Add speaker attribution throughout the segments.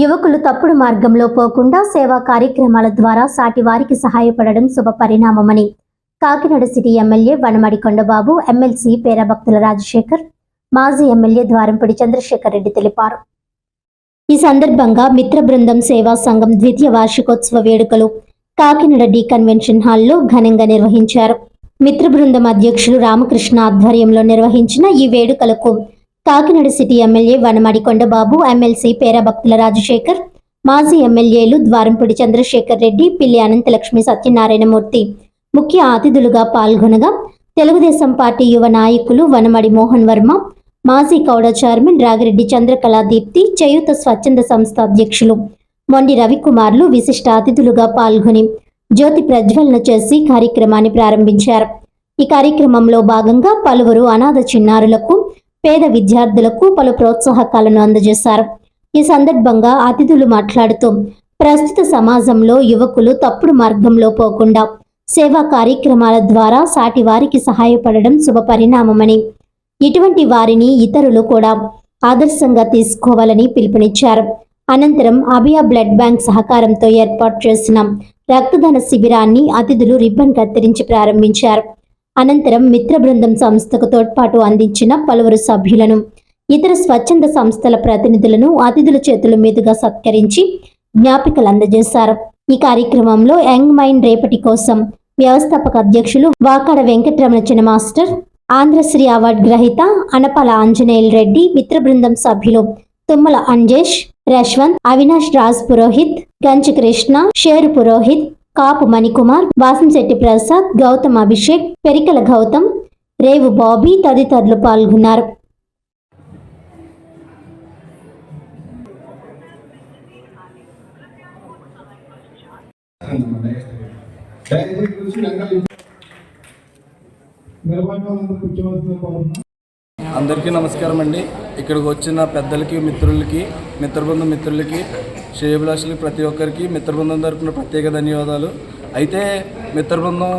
Speaker 1: యువకులు తప్పుడు మార్గంలో పోకుండా సేవా కార్యక్రమాల ద్వారా సాటి వారికి సహాయపడడం శుభ పరిణామమని Kakinada city MLA Vanamadi Kondababu MLC Perabhaktula Rajasekhar మాజీ ఎమ్మెల్యే ద్వారంపూడి చంద్రశేఖర్ రెడ్డి తెలిపారు. ఈ సందర్భంగా మిత్ర బృందం సేవా సంఘం ద్వితీయ వార్షికోత్సవ వేడుకలు కాకినాడ డి కన్వెన్షన్ హాల్లో ఘనంగా నిర్వహించారు. మిత్ర బృందం అధ్యక్షులు రామకృష్ణ ఆధ్వర్యంలో నిర్వహించిన ఈ వేడుకలకు Kakinada city MLA Vanamadi Kondababu MLC Perabhaktula Rajasekhar మాజీ ఎమ్మెల్యేలు ద్వారంపూడి చంద్రశేఖర్ రెడ్డి పిల్లి అనంతలక్ష్మి సత్యనారాయణమూర్తి. ముఖ్య అతిథులుగా పాల్గొనగా తెలుగుదేశం పార్టీ యువ నాయకులు వనమడి మోహన్ వర్మ మాజీ కౌడ చైర్మన్ రాగిరెడ్డి చంద్రకళా దీప్తి చేయూత స్వచ్ఛంద సంస్థ అధ్యక్షులు మొండి రవికుమార్లు విశిష్ట అతిథులుగా పాల్గొని జ్యోతి ప్రజ్వలన చేసి కార్యక్రమాన్ని ప్రారంభించారు. ఈ కార్యక్రమంలో భాగంగా పలువురు అనాథ చిన్నారులకు పేద విద్యార్థులకు పలు ప్రోత్సాహకాలను అందజేశారు. ఈ సందర్భంగా అతిథులు మాట్లాడుతూ ప్రస్తుత సమాజంలో యువకులు తప్పుడు మార్గంలో పోకుండా సేవా కార్యక్రమాల ద్వారా సాటి వారికి సహాయపడడం శుభ పరిణామమని ఇటువంటి వారిని ఇతరులు కూడా ఆదర్శంగా తీసుకోవాలని పిలుపునిచ్చారు. అనంతరం అభియా బ్లడ్ బ్యాంక్ సహకారంతో ఏర్పాటు చేసిన రక్తదాన శిబిరాన్ని అతిథులు రిబ్బన్ కత్తిరించి ప్రారంభించారు. అనంతరం మిత్ర బృందం సంస్థకు తోడ్పాటు అందించిన పలువురు సభ్యులను ఇతర స్వచ్ఛంద సంస్థల ప్రతినిధులను అతిథుల చేతుల మీదుగా సత్కరించి జ్ఞాపికలు అందజేశారు. ఈ కార్యక్రమంలో యంగ్ మైండ్ రేపటి కోసం వ్యవస్థాపక అధ్యక్షులు వాకాడ వెంకటరమణ చిన్న మాస్టర్ ఆంధ్రశ్రీ అవార్డు గ్రహీత అనపాల ఆంజనేయులు రెడ్డి మిత్ర బృందం సభ్యులు తుమ్మల అంజేష్ రశ్వంత్ అవినాష్ రాజ్ పురోహిత్ గంజ కృష్ణ షేరు పురోహిత్ కాపు మణికుమార్ వాసంశెట్టి ప్రసాద్ గౌతమ్ అభిషేక్ పెరికల గౌతమ్ రేవు బాబీ తదితరులు పాల్గొన్నారు.
Speaker 2: అందరికీ నమస్కారం అండి. ఇక్కడికి వచ్చిన పెద్దలకి మిత్రులకి మిత్రబృందం మిత్రులకి శ్రేయభిలాషులకి ప్రతి ఒక్కరికి మిత్రబృందం తరపున ప్రత్యేక ధన్యవాదాలు. అయితే మిత్రబృందం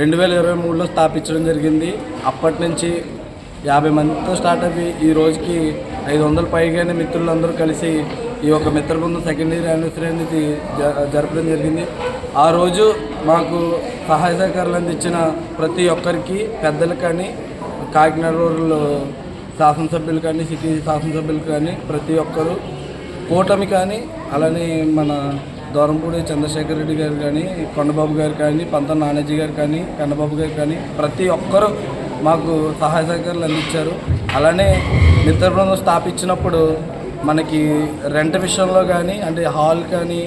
Speaker 2: రెండు వేల ఇరవై మూడులో స్థాపించడం జరిగింది. అప్పటి నుంచి యాభై మందితో స్టార్ట్ అయ్యి ఈ రోజుకి ఐదు వందల పైగానే మిత్రులందరూ కలిసి ఈ యొక్క మిత్రబృందం సెకండ్ ఇయర్ యానివర్సరీ అనేది జరపడం జరిగింది. ఆ రోజు మాకు సహాయ సహకారాలు అందించిన ప్రతి ఒక్కరికి పెద్దలు కానీ కాకినాడ రూరల్ శాసనసభ్యులు కానీ సిటీ శాసనసభ్యులు కానీ ప్రతి ఒక్కరు కూటమి కానీ అలానే మన దూరంపూడి చంద్రశేఖర్ రెడ్డి గారు కానీ కొండబాబు గారు కానీ పంత నానాజీ గారు కానీ కన్నబాబు గారు కానీ ప్రతి ఒక్కరూ మాకు సహాయ సహకారాలు అందించారు. అలానే మిత్ర బృందం స్థాపించినప్పుడు మనకి రెంట్ విషయంలో కానీ అంటే హాల్ కానీ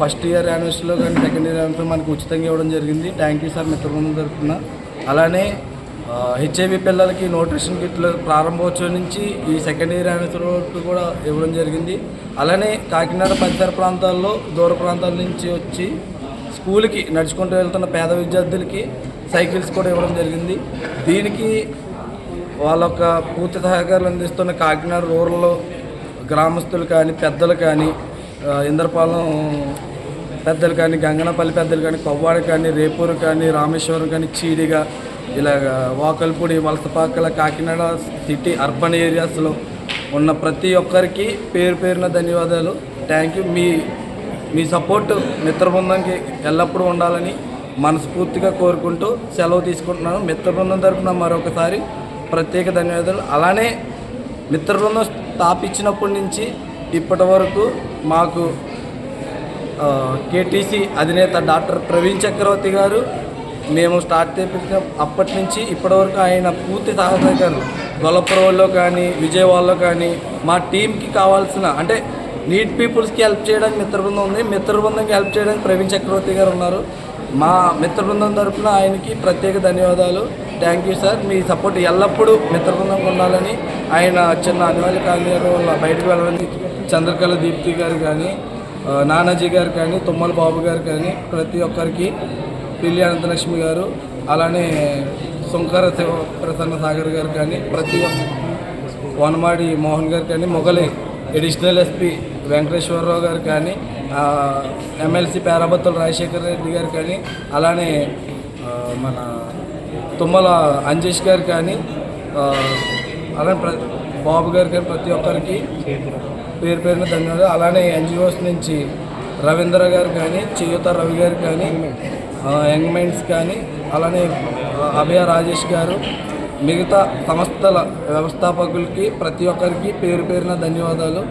Speaker 2: ఫస్ట్ ఇయర్ యానివర్సరీలో కానీ సెకండ్ ఇయర్ యానివర్సరీ మనకు ఉచితంగా ఇవ్వడం జరిగింది. థ్యాంక్ యూ సార్ మిత్ర బృందం తరఫున. అలానే హెచ్ఐవి పిల్లలకి న్యూట్రిషన్ కిట్లు ప్రారంభోత్సవం నుంచి ఈ సెకండ్ ఇయర్ యానివర్సరీ కూడా ఇవ్వడం జరిగింది. అలానే కాకినాడ పరిసర ప్రాంతాల్లో దూర ప్రాంతాల నుంచి వచ్చి స్కూల్కి నడుచుకుంటూ వెళ్తున్న పేద విద్యార్థులకి సైకిల్స్ కూడా ఇవ్వడం జరిగింది. దీనికి వాళ్ళ యొక్క పూర్తి సహకారాలు అందిస్తున్న కాకినాడ రూరల్ గ్రామస్తులు కానీ పెద్దలు కానీ ఇంద్రపాలెం పెద్దలు కానీ గంగనపల్లి పెద్దలు కానీ కొవ్వాడ కానీ రేపూరు కానీ రామేశ్వరం కానీ చీడిగా ఇలాగ వాకల్పూడి వలసపాకల కాకినాడ సిటీ అర్బన్ ఏరియాస్లో ఉన్న ప్రతి ఒక్కరికి పేరు పేరున ధన్యవాదాలు. థ్యాంక్ యూ మీ మీ సపోర్ట్ మిత్రబృందంకి ఎల్లప్పుడూ ఉండాలని మనస్ఫూర్తిగా కోరుకుంటూ సెలవు తీసుకుంటున్నాను. మిత్ర బృందం తరపున మరొకసారి ప్రత్యేక ధన్యవాదాలు. అలానే మిత్ర బృందం స్థాపించినప్పటి నుంచి ఇప్పటి వరకు మాకు కేటీసీ అధినేత డాక్టర్ ప్రవీణ్ చక్రవర్తి గారు మేము స్టార్ట్ చేపించిన. అప్పటి నుంచి ఇప్పటివరకు ఆయన పూర్తి సహకారం గొల్లపురంలో కానీ విజయవాడలో కానీ మా టీంకి కావాల్సిన అంటే నీట్ పీపుల్స్కి హెల్ప్ చేయడానికి మిత్ర బృందం ఉంది. మిత్ర బృందంకి హెల్ప్ చేయడానికి ప్రవీణ్ చక్రవర్తి గారు ఉన్నారు. మా మిత్ర బృందం తరఫున ఆయనకి ప్రత్యేక ధన్యవాదాలు. థ్యాంక్ యూ సార్ మీ సపోర్ట్ ఎల్లప్పుడూ మిత్ర బృందం ఉండాలని ఆయన చిన్న అనివార్య గారు వల్ల బయటకు వెళ్ళడానికి చంద్రకళ దీప్తి గారు కానీ నానాజీ గారు కానీ తుమ్మల బాబు గారు కానీ ప్రతి ఒక్కరికి పిల్లి అనంతలక్ష్మి గారు అలానే సుంకర శివ ప్రసన్న సాగర్ గారు కానీ ప్రతి వనమాడి మోహన్ గారు కానీ మొగలి. అడిషనల్ ఎస్పీ వెంకటేశ్వరరావు గారు కానీ ఎమ్మెల్సీ పేరాబత్తుల రాజశేఖర రెడ్డి గారు కానీ అలానే మన తుమ్మల అంజేష్ గారు కానీ అలానే ప్ర బాబు గారు కానీ ప్రతి ఒక్కరికి పేరు పేరున ధన్యవాదాలు. అలానే ఎన్జిఓస్ నుంచి రవీంద్ర గారు కానీ చేయూత రవి గారు కానీ యంగ్ మైండ్స్ కానీ అలానే అభయ రాజేష్ గారు మిగతా సంస్థల వ్యవస్థాపకులకి ప్రతి ఒక్కరికి పేరు పేరున ధన్యవాదాలు.